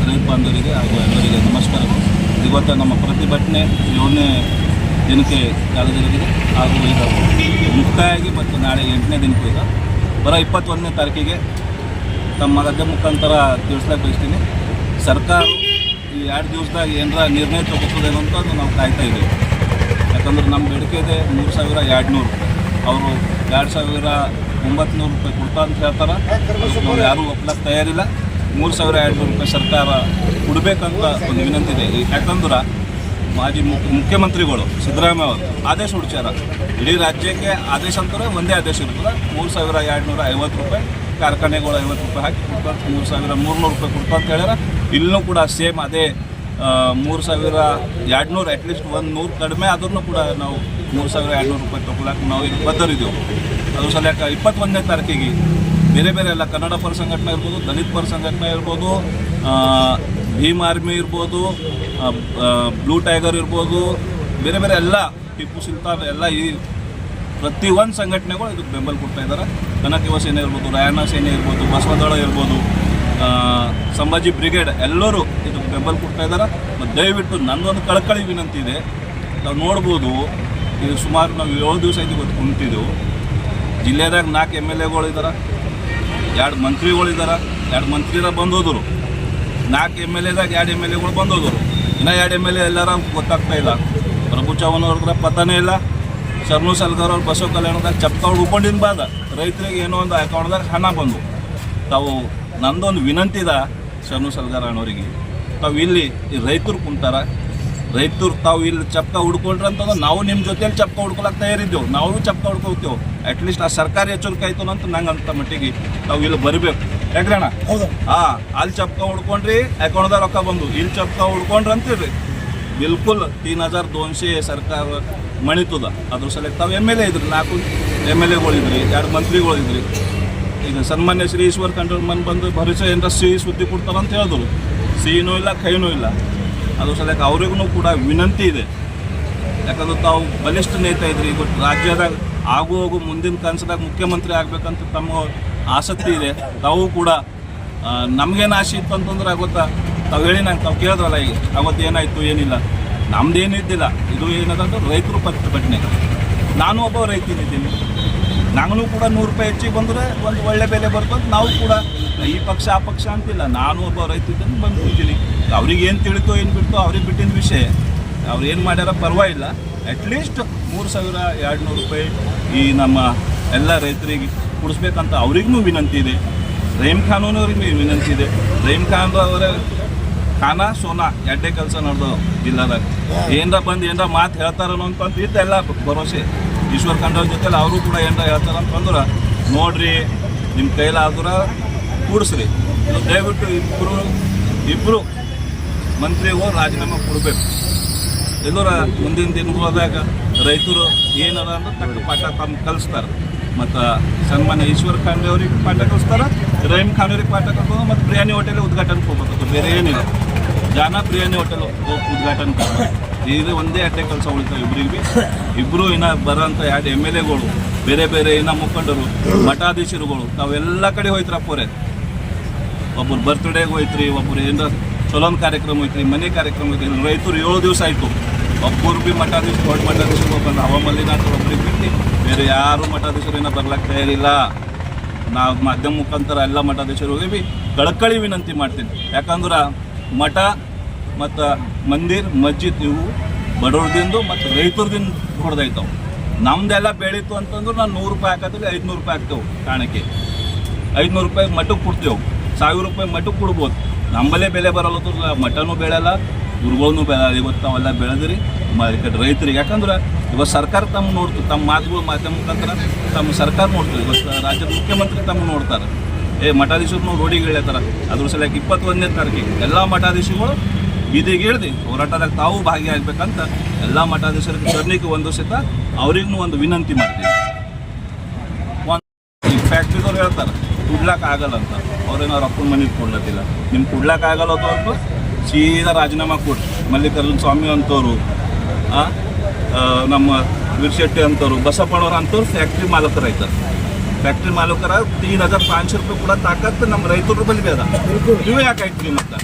ರೈತ ಬಾಂಧವರಿಗೆ ಹಾಗೂ ಎಲ್ಲರಿಗೆ ನಮಸ್ಕಾರಗಳು ಇವತ್ತು ನಮ್ಮ ಪ್ರತಿಭಟನೆ ಏಳನೇ ದಿನಕ್ಕೆ ಕಾಲದಲ್ಲಿದೆ ಹಾಗೂ ಈಗ ಮುಕ್ತಾಯಾಗಿ ಮತ್ತು ನಾಳೆ ಎಂಟನೇ ದಿನಕ್ಕೂ ಈಗ ಬರ ಇಪ್ಪತ್ತೊಂದನೇ ತಾರೀಕಿಗೆ ತಮ್ಮ ಗದ್ದೆ ಮುಖಾಂತರ ತಿಳಿಸ್ಲಿಕ್ಕೆ ಬಯಸ್ತೀನಿ ಸರ್ಕಾರ ಈ ಎರಡು ದಿವಸದಾಗ ಏನರ ನಿರ್ಣಯ ತಗೋತದೇನೋ ಅಂತ ನಾವು ಕಾಯ್ತಾ ಇದ್ದೀವಿ. ಯಾಕಂದ್ರೆ ನಮ್ಮ ಬೇಡಿಕೆ ಇದೆ ಮೂರು ಸಾವಿರ ಎರಡು ನೂರು ಅವರು ಎರಡು ಸಾವಿರ ಒಂಬತ್ತು ನೂರು ರೂಪಾಯಿ ಕೊಡ್ತಾ ಅಂತ ಹೇಳ್ತಾರೆ. ನಾವು ಯಾರೂ ಒಪ್ಲಕ್ಕೆ ತಯಾರಿಲ್ಲ. ಮೂರು ಸಾವಿರ ಎರಡು ನೂರು ರೂಪಾಯಿ ಸರ್ಕಾರ ಕೊಡಬೇಕಂತ ಒಂದು ವಿನಂತಿ ಇದೆ. ಯಾಕಂದ್ರೆ ಮಾಜಿ ಮುಖ್ಯ ಮುಖ್ಯಮಂತ್ರಿಗಳು ಸಿದ್ದರಾಮಯ್ಯ ಅವರು ಆದೇಶ ಹುಡ್ಚಾರ ಇಡೀ ರಾಜ್ಯಕ್ಕೆ ಆದೇಶ ಅಂತಾರೆ, ಒಂದೇ ಆದೇಶ ಇರ್ತದೆ. ಮೂರು ಸಾವಿರ ಎರಡು ನೂರ ಐವತ್ತು ರೂಪಾಯಿ ಕಾರ್ಖಾನೆಗಳು ಐವತ್ತು ರೂಪಾಯಿ ಹಾಕಿ ಕೊಡ್ತಾರೆ. ಮೂರು ಸಾವಿರ ಮೂರುನೂರು ರೂಪಾಯಿ ಕೊಡ್ತಾ ಅಂತ ಹೇಳ್ಯಾರ. ಇಲ್ಲೂ ಕೂಡ ಸೇಮ್ ಅದೇ ಮೂರು ಸಾವಿರ ಎರಡು ನೂರು ಅಟ್ಲೀಸ್ಟ್ ಒಂದು ನೂರು ಕಡಿಮೆ ಆದ್ರೂ ಕೂಡ ನಾವು ಮೂರು ಸಾವಿರ ಎರಡುನೂರು ರೂಪಾಯಿ ತೊಗೊಳಕ್ಕೆ ನಾವು ಈಗ ಬದ್ಧರಿದ್ದೆವು. ಅದು ಸಲಕ ಇಪ್ಪತ್ತೊಂದನೇ ತಾರೀಕಿಗೆ ಬೇರೆ ಬೇರೆ ಎಲ್ಲ ಕನ್ನಡ ಪರ ಸಂಘಟನೆ ಇರ್ಬೋದು, ದಲಿತ ಪರ ಸಂಘಟನೆ ಇರ್ಬೋದು ಭೀಮ್ ಆರ್ಮಿ ಇರ್ಬೋದು ಬ್ಲೂ ಟೈಗರ್ ಇರ್ಬೋದು, ಬೇರೆ ಬೇರೆ ಎಲ್ಲ ಟಿಪ್ಪು ಸುಲ್ತಾನ್ ಎಲ್ಲ ಈ ಪ್ರತಿ ಒಂದು ಸಂಘಟನೆಗಳು ಇದಕ್ಕೆ ಬೆಂಬಲ ಕೊಡ್ತಾ ಇದ್ದಾರೆ. ಯುವ ಸೇನೆ ಇರ್ಬೋದು, ರಾಯಣ್ಣ ಸೇನೆ ಇರ್ಬೋದು, ಬಸವದಳ ಇರ್ಬೋದು ಸಂಭಾಜಿ ಬ್ರಿಗೇಡ್ ಎಲ್ಲರೂ ಇದಕ್ಕೆ ಬೆಂಬಲ ಕೊಡ್ತಾ ಇದ್ದಾರೆ. ಮತ್ತು ದಯವಿಟ್ಟು ನನ್ನೊಂದು ಕಳಕಳಿ ವಿನಂತಿ ಇದೆ. ನಾವು ನೋಡ್ಬೋದು ಇದು ಸುಮಾರು ನಾವು ಏಳು ದಿವಸ ಆಯ್ತು ಗೊತ್ತು ಕುಂತಿದ್ದೆವು ಜಿಲ್ಲೆದಾಗ ನಾಲ್ಕು ಎಂ ಎಲ್ ಎಗಳು ಇದ್ದಾರೆ ಎರಡು ಮಂತ್ರಿಗಳು ಇದ್ದಾರೆ ಎರಡು ಮಂತ್ರಿರ ಬಂದೋದರು. ನಾಲ್ಕು ಎಂ ಎಲ್ ಎದಾಗ ಎರಡು ಎಂ ಎಲ್ ಎಗಳು ಬಂದೋದರು. ಇನ್ನೂ ಎರಡು ಎಂ ಎಲ್ ಎ ಎಲ್ಲಾರ ಗೊತ್ತಾಗ್ತಾ ಇಲ್ಲ. ಪ್ರಭು ಚವ್ಹಾಣ್ ಪತಾನೇ ಇಲ್ಲ. ಶರ್ಮು ಸಲ್ಗಾರ್ ಅವ್ರು ಬಸವ ಕಲ್ಯಾಣದಾಗ ಚಪ್ಕಾಳು ಉಳ್ಕೊಂಡಿನ ಬಾದ. ರೈತರಿಗೆ ಏನೋ ಒಂದು ಅಕೌಂಟ್ದಾಗ ಹಣ ಬಂದು ತಾವು ನಂದೊಂದು ವಿನಂತಿ ಇದೆ ಶರಣು ಸಲ್ಗಾರ್ ಅಣ್ಣವರಿಗೆ, ತಾವು ಇಲ್ಲಿ ರೈತರು ಕುಂತಾರ ರೈತರು ತಾವು ಇಲ್ಲಿ ಚಪ್ಕ ಹುಡ್ಕೊಂಡ್ರೆ ಅಂತಂದ್ರೆ ನಾವು ನಿಮ್ಮ ಜೊತೆಲಿ ಚಪ್ಕ ಹುಡ್ಕೊಳಕ್ಕೆ ತಯಾರಿದ್ದೆವು. ನಾವು ಚಪ್ಕ ಹುಡ್ಕೋತೇವೆ ಅಟ್ಲೀಸ್ಟ್ ಆ ಸರ್ಕಾರಿ ಎಚ್ಚರಿಕೆ ಆಯ್ತು ಅಂತ ನಂಗೆ ಅಂತ ಮಟ್ಟಿಗೆ ನಾವು ಇಲ್ಲಿ ಬರಬೇಕು. ಯಾಕ್ರಣ ಹಾ ಅಲ್ಲಿ ಚಪ್ಕ ಹುಡ್ಕೊಂಡ್ರಿ ಅಕೌಂಟ್ದಾಗ ರೊಕ್ಕ ಬಂದು. ಇಲ್ಲಿ ಚಪ್ಕ ಹುಡ್ಕೊಂಡ್ರಿ ಅಂತೀರಿ. ಬಿಲ್ಕುಲ್ ತೀನ್ ಹಜಾರ್ ದೋನ್ಶೆ ಸರ್ಕಾರ ಮಣಿತದ. ಅದ್ರ ಸಲ ತಾವು ಎಂ ಎಲ್ ಎ ಇದ್ರಿ ನಾಲ್ಕು ಎಂ ಎಲ್ ಎಗಳಿದ್ರಿ ಎರಡು ಮಂತ್ರಿಗಳಿದ್ರಿ. ಈಗ ಸನ್ಮಾನ್ಯ ಶ್ರೀ ಈಶ್ವರ್ ಕಂಡ್ರ ಮನ್ ಬಂದು ಭರಿಸ ಏನಾರ ಸಿಹಿ ಸುದ್ದಿ ಕೊಡ್ತಾರಂತ ಹೇಳಿದ್ರು. ಸಿಹಿನೂ ಇಲ್ಲ ಕೈನೂ ಇಲ್ಲ. ಅದ್ರ ಸಲಕ್ಕೆ ಅವ್ರಿಗೂ ಕೂಡ ವಿನಂತಿ ಇದೆ. ಯಾಕಂದ್ರೆ ತಾವು ಬಲಿಷ್ಠ ನೇತ ಇದ್ರಿ ಇವತ್ತು ರಾಜ್ಯದಾಗ ಆಗು ಹೋಗು ಮುಂದಿನ ಕನಸದಾಗ ಮುಖ್ಯಮಂತ್ರಿ ಆಗ್ಬೇಕಂತ ತಮ್ಮ ಆಸಕ್ತಿ ಇದೆ. ತಾವು ಕೂಡ ನಮಗೇನು ಆಸೆ ಇತ್ತು ಅಂತಂದ್ರೆ ಗೊತ್ತಾ, ತಾವು ಹೇಳಿ ನಂಗೆ, ತಾವು ಕೇಳಿದ್ರಲ್ಲ ಈಗ ಅವತ್ತು ಏನಾಯಿತು, ಏನಿಲ್ಲ. ನಮ್ದೇನು ಇದ್ದಿಲ್ಲ. ಇದು ಏನದಂದ್ರೆ ರೈತರು ಪ್ರತಿಭಟನೆ ನಾನು ಒಬ್ಬ ರೈತನಿದ್ದೀನಿ. ನಾನು ಕೂಡ ನೂರು ರೂಪಾಯಿ ಹೆಚ್ಚಿಗೆ ಬಂದರೆ ಒಂದು ಒಳ್ಳೆ ಬೆಲೆ ಬರ್ತಂತ ನಾವು ಕೂಡ ಈ ಪಕ್ಷ, ಆ ಪಕ್ಷ ಅಂತಿಲ್ಲ. ನಾನು ಒಬ್ಬ ರೈತ ಇದ್ದಂಗೆ ಬಂದು ಕೂತೀನಿ. ಅವ್ರಿಗೆ ಏನು ತಿಳಿತೋ, ಏನು ಬಿಡ್ತೋ, ಅವ್ರಿಗೆ ಬಿಟ್ಟಿನ ವಿಷಯ. ಅವ್ರು ಏನು ಮಾಡ್ಯಾರ ಪರವಾಗಿಲ್ಲ. ಅಟ್ಲೀಸ್ಟ್ ಮೂರು ಸಾವಿರ ಎರಡು ನೂರು ರೂಪಾಯಿ ಈ ನಮ್ಮ ಎಲ್ಲ ರೈತರಿಗೆ ಕೊಡಿಸ್ಬೇಕಂತ ಅವ್ರಿಗೂ ವಿನಂತಿ ಇದೆ. ರಹೀಮ್ ಖಾನ್ ಅವ್ರಿಗೆ ವಿನಂತಿ ಇದೆ. ರಹೀಮ್ ಖಾನ್ ಅವರ ಖಾನ ಸೋನಾ, ಎಡ್ಡೆ ಕೆಲಸ ನೋಡ್ದು ಜಿಲ್ಲಾದಾಗ ಏನರ ಬಂದು ಏನರ ಮಾತು ಹೇಳ್ತಾರನೋ ಅಂತ ಇದ್ದೆಲ್ಲ ಭರವಸೆ. ಈಶ್ವರ್ ಖಂಡವ್ರ ಜೊತೆಲಿ ಅವರು ಕೂಡ ಏನರ ಹೇಳ್ತಾರಂತಂದ್ರೆ ನೋಡ್ರಿ ನಿಮ್ಮ ಕೈಲಾದ್ರ ಕೂಡಿಸ್ರಿ ದಯವಿಟ್ಟು ಇಬ್ಬರು ಇಬ್ಬರು ಮಂತ್ರಿಗೂ ರಾಜೀನಾಮೆ ಕೊಡಬೇಕು. ಎಲ್ಲರ ಮುಂದಿನ ದಿನಗಳಾದಾಗ ರೈತರು ಏನದ ಅಂದ್ರೆ ತಕ್ಕ ಪಾಠ ತಮ್ಮ ಕಲಿಸ್ತಾರೆ. ಮತ್ತು ಸನ್ಮಾನ್ಯ ಈಶ್ವರ್ ಖಾಂಡೆ ಅವ್ರಿಗೆ ಪಾಠ ಕಲಿಸ್ತಾರೆ ರಹೀಮ್ ಖಾನ್ ಅವ್ರಿಗೆ ಪಾಠ ಕಲಿಸ್ಬೋದು ಮತ್ತು ಬಿರಿಯಾನಿ ಹೋಟೆಲ್ ಉದ್ಘಾಟನೆ ಹೋಗ್ಬೇಕು ಬೇರೆ ಏನಿಲ್ಲ. ಜಾನ ಬಿರಿಯಾನಿ ಹೋಟೆಲ್ ಉದ್ಘಾಟನೆ ಇದು ಒಂದೇ ಅಟ್ಟೆ ಕೆಲಸ ಉಳಿತಾವೆ ಇಬ್ಬರಿಗೆ ಭೀ ಇಬ್ಬರು ಇನ್ನ ಬರೋಂಥ ಎರಡು ಎಂ ಎಲ್ ಎಗಳು, ಬೇರೆ ಬೇರೆ ಇನ್ನು ಮುಖಂಡರು, ಮಠಾಧೀಶರುಗಳು, ತಾವೆಲ್ಲ ಕಡೆ ಹೋಯ್ತ್ರಪ್ಪವ್ರೆ ಒಬ್ಬರು ಬರ್ತ್ಡೇಗೆ ಹೋಯ್ತ್ರಿ, ಒಬ್ಬರು ಏನಾರ ಚಲೋನ್ ಕಾರ್ಯಕ್ರಮ ಹೋಯ್ತ್ರಿ, ಮನೆ ಕಾರ್ಯಕ್ರಮ ಹೋಯ್ತ್ರಿ ರೈತರು ಏಳು ದಿವಸ ಆಯಿತು. ಒಬ್ಬರು ಭೀ ಮಠಾಧೀಶ ದೊಡ್ಡ ಮಠಾಧೀಶರು ಬಂದು ಹವಾಮಲ್ಲಿನಾಥ ಒಬ್ಬರಿಗೆ ಬಿಟ್ಟು, ಬೇರೆ ಯಾರು ಮಠಾಧೀಶರು ಏನೋ ಬರ್ಲಕ್ಕೆ ತಯಾರಿಲ್ಲ ನಾವು ಮಾಧ್ಯಮ ಮುಖಾಂತರ ಎಲ್ಲ ಮಠಾಧೀಶರಿಗೆ ಭೀ ಕಳಕಳಿ ವಿನಂತಿ ಮಾಡ್ತೀನಿ. ಯಾಕಂದ್ರೆ ಮಠ ಮತ್ತು ಮಂದಿರ್, ಮಸ್ಜಿದ್ ಇವು ಬಡವ್ರದಿಂದ ಮತ್ತು ರೈತರದಿಂದ ಹೊಡೆದೈತವು. ನಮ್ದೆಲ್ಲ ಬೆಳೀತು ಅಂತಂದ್ರೆ ನಾನು ನೂರು ರೂಪಾಯಿ ಹಾಕತ್ತೀವಿ ಐದುನೂರು ರೂಪಾಯಿ ಹಾಕ್ತೇವೆ ಕಾಣಕ್ಕೆ ಐದುನೂರು ರೂಪಾಯಿ ಮಠಕ್ಕೆ ಕೊಡ್ತೇವೆ. ಸಾವಿರ ರೂಪಾಯಿ ಮಠಕ್ಕೆ ಕೊಡ್ಬೋದು. ನಮ್ಮಲ್ಲೇ ಬೆಲೆ ಬರಲ್ಲ ಮಟನೂ ಬೆಳೆಯಲ್ಲ ಗುರುಗಳನ್ನು ಬೆಳೆಯಲ್ಲ. ಇವತ್ತು ನಾವೆಲ್ಲ ಬೆಳೆದ್ರಿ ಮಾರ್ಕೆಟ್ ರೈತರಿಗೆ. ಯಾಕಂದ್ರೆ ಇವತ್ತು ಸರ್ಕಾರ ತಮ್ಮ ನೋಡ್ತು, ತಮ್ಮ ಮಾತುಗಳು ಮಾಧ್ಯಮ ಮುಖಾಂತರ ತಮ್ಮ ಸರ್ಕಾರ ನೋಡ್ತದೆ. ಇವತ್ತು ರಾಜ್ಯದ ಮುಖ್ಯಮಂತ್ರಿ ತಮ್ಮ ನೋಡ್ತಾರೆ. ಏ, ಮಠಾಧೀಶರು ರೋಡಿಗೆ ಇಳಿತಾರ ಅದ್ರ ಸಲಕ್ಕೆ ಇಪ್ಪತ್ತೊಂದನೇ ತಾರೀಕಿಗೆ ಎಲ್ಲ ಮಠಾಧೀಶಗಳು ಬೀದಿಗೆ ಇಳ್ದು ಹೋರಾಟದಾಗ ತಾವು ಭಾಗಿಯಾಗಬೇಕಂತ ಎಲ್ಲ ಮಠಾಧೀಶರಿಗೆ ಸರಣಿಗೆ ಒಂದು ಸಹಿತ ಅವ್ರಿಗೂ ಒಂದು ವಿನಂತಿ ಮಾಡ್ತೀವಿ ಈ ಫ್ಯಾಕ್ಟ್ರಿದವ್ರು ಹೇಳ್ತಾರೆ ಕುಡ್ಲಾಕ್ ಆಗಲ್ಲ ಅಂತ. ಅವ್ರೇನೋ ರೊಕ್ಕದ ಮನೆಗೆ ಕೊಡ್ಲತ್ತಿಲ್ಲ. ನಿಮ್ಗೆ ಕೊಡ್ಲಕ್ಕಾಗಲ್ಲ ಆಗಲ್ಲ ಅಂತ ಸೀದಾ ರಾಜೀನಾಮೆ ಕೊಟ್ಟು ಮಲ್ಲಿಕಾರ್ಜುನ ಸ್ವಾಮಿ ಅಂತವರು ನಮ್ಮ ವೀರಶೆಟ್ಟಿ ಅಂತವ್ರು ಬಸಪ್ಪಣ್ಣವ್ರು ಅಂತವ್ರು ಫ್ಯಾಕ್ಟ್ರಿ ಮಾಲಕರ ಆಯ್ತಾರೆ ಫ್ಯಾಕ್ಟ್ರಿ ಮಾಲಕರ ತೀನ್ ಹಜಾರ್ ಪಾಂಚ್ ರೂಪಾಯಿ ಕೂಡ ತಾಕತ್ ನಮ್ಮ ರೈತರು ಬಲಿ ಬೇಡ ನೀವೇ ಯಾಕೆ ಹಾಕ್ತೀವಿ ಮತ್ತೆ?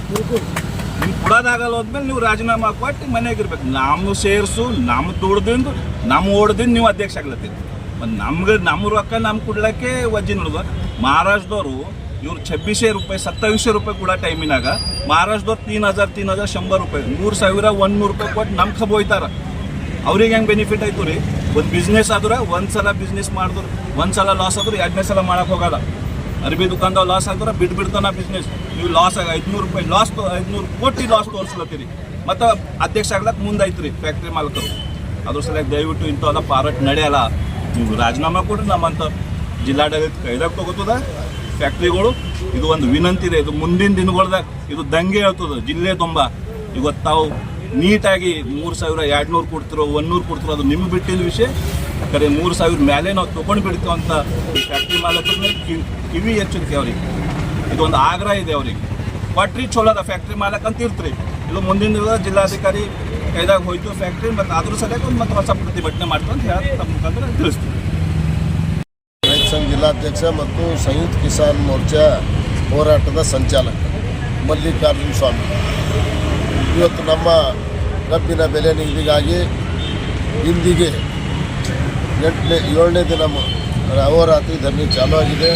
ನೀವು ಕೊಡೋದಾಗಲ್ಲ ಹೋದ್ಮೇಲೆ ನೀವು ರಾಜೀನಾಮೆ ಕೊಟ್ಟು ಮನೆಗೆ ಇರ್ಬೇಕು. ನಮ್ಮ ಸೇರ್ಸು ನಮ್ಮ ದುಡ್ದಿಂದ ನಮ್ಮ ಓಡ್ದಿಂದ ನೀವು ಅಧ್ಯಕ್ಷ ಆಗ್ಲತ್ತೀರಿ. ಮತ್ತು ನಮ್ಗೆ ನಮ್ಮ ರೊಕ್ಕ ನಮ್ಮ ಕೊಡ್ಲಿಕ್ಕೆ ವಜ್ಜಿ ನೋಡುವ ಮಹಾರಾಷ್ಟ್ರದವರು ಇವ್ರು ಛಬ್ಬೀಸೇ ರೂಪಾಯಿ ಸತ್ತಾವಿಸೇ ರೂಪಾಯಿ ಕೂಡ ಟೈಮಿನಾಗ ಮಹಾರಾಷ್ಟ್ರದವ್ರು ತೀನ್ ಹಜಾರ್ ತೀನ್ ಹಜಾರ್ ಶಂಬರ್ ರೂಪಾಯಿ. ಮೂರು ಸಾವಿರ ಒಂದು ನೂರು ರೂಪಾಯಿ ಕೊಟ್ಟು ನಮ್ಮ ಖಬ್ ಹೋಯ್ತಾರ. ಅವ್ರಿಗೆ ಹೆಂಗೆ ಬೆನಿಫಿಟ್ ಆಯ್ತು ರೀ? ಒಂದು ಬಿಸ್ನೆಸ್ ಆದ್ರೆ, ಒಂದು ಸಲ ಬಿಸ್ನೆಸ್ ಮಾಡಿದ್ರು, ಒಂದು ಸಲ ಲಾಸ್ ಆದ್ರೆ, ಎರಡನೇ ಸಲ ಮಾಡಕ್ಕೆ ಹೋಗಲ್ಲ. ಅರ್ಬಿ ದುಕಾನ್ದಾಗ ಲಾಸ್ ಆದ್ರೆ ಬಿಟ್ಟು ಬಿಸ್ನೆಸ್ ನೀವು ಲಾಸ್ ಆಗ ಐದುನೂರು ರೂಪಾಯಿ ಲಾಸ್ ಐದುನೂರು ಕೋಟಿ ಲಾಸ್ ತೋರಿಸ್ಲತ್ತೀರಿ. ಮತ್ತು ಅಧ್ಯಕ್ಷ ಆಗ್ಲಕ್ಕೆ ಮುಂದಾಯ್ತು ರೀ ಫ್ಯಾಕ್ಟ್ರಿ ಮಾಲಕರು. ಅದ್ರ ಸಲುವಾಗಿ ದಯವಿಟ್ಟು ಇಂಥವೆಲ್ಲ ಪಾರಾಟ ನಡೆಯಲ್ಲ ನೀವು ರಾಜೀನಾಮೆ ಕೊಡ್ರಿ ನಮ್ಮಂತ ಜಿಲ್ಲಾಡಳಿತ ಕೈದಾಗ ತಗೋತದ. ಫ್ಯಾಕ್ಟ್ರಿಗಳು ಇದು ಒಂದು ವಿನಂತಿ ಇದೆ. ಇದು ಮುಂದಿನ ದಿನಗಳ್ದಾಗ ಇದು ದಂಗೆ ಹೇಳ್ತದ. ಜಿಲ್ಲೆ ತುಂಬ. ಇವತ್ತು ತಾವು ನೀಟಾಗಿ ಮೂರು ಸಾವಿರ ಎರಡು ನೂರು ಕೊಡ್ತಿರೋ ಒಂದೂರು ಕೊಡ್ತಿರೋ ಅದು ನಿಮ್ಗೆ ಬಿಟ್ಟಿದ ವಿಷಯ. ಕರೆ ಮೂರು ಸಾವಿರ ಮೇಲೆ ನಾವು ತೊಗೊಂಡು ಬಿಡ್ತೀವಿ ಅಂತ ಫ್ಯಾಕ್ಟ್ರಿ ಮಾಲಕರನ್ನ ಕಿವಿ ಕಿವಿ ಎಚ್ಚರಿಕೆ ಅವ್ರಿಗೆ. ಇದೊಂದು ಆಗ್ರಹ ಇದೆ ಅವ್ರಿಗೆ. ಕೊಟ್ರಿ ಚಲೋ ಅದ ಫ್ಯಾಕ್ಟ್ರಿ ಮಾಲಕ್ ಅಂತ ಇರ್ತ್ರಿ. ಇದು ಮುಂದಿನ ದಿನ ಜಿಲ್ಲಾಧಿಕಾರಿ ಕೈದಾಗ ಹೋಯ್ತು ಫ್ಯಾಕ್ಟ್ರಿ ಮತ್ತು ಅದ್ರ ಸಲುವಾಗಿ ಒಂದು ಮತ್ತೆ ಹೊಸ ಪ್ರತಿಭಟನೆ ಮಾಡ್ತು ಅಂತ ಹೇಳಿ ತಮ್ಮ ಮುಖಾಂತರ ತಿಳಿಸ್ತೀವಿ ಜಿಲ್ಲಾಧ್ಯಕ್ಷ ಮತ್ತು ಸಂಯುಕ್ತ ಕಿಸಾನ್ ಮೋರ್ಚಾ ಹೋರಾಟದ ಸಂಚಾಲಕ ಮಲ್ಲಿಕಾರ್ಜುನ ಸ್ವಾಮಿ. ಇವತ್ತು ನಮ್ಮ ಕಬ್ಬಿನ ಬೆಲೆ ನಿಗದಿಗಾಗಿ ಇಂದಿಗೆ ಎಂಟನೇ, ಏಳನೇ ದಿನ ಅಹೋರಾತ್ರಿ ಧರಣಿ ಚಾಲೂ ಆಗಿದೆ.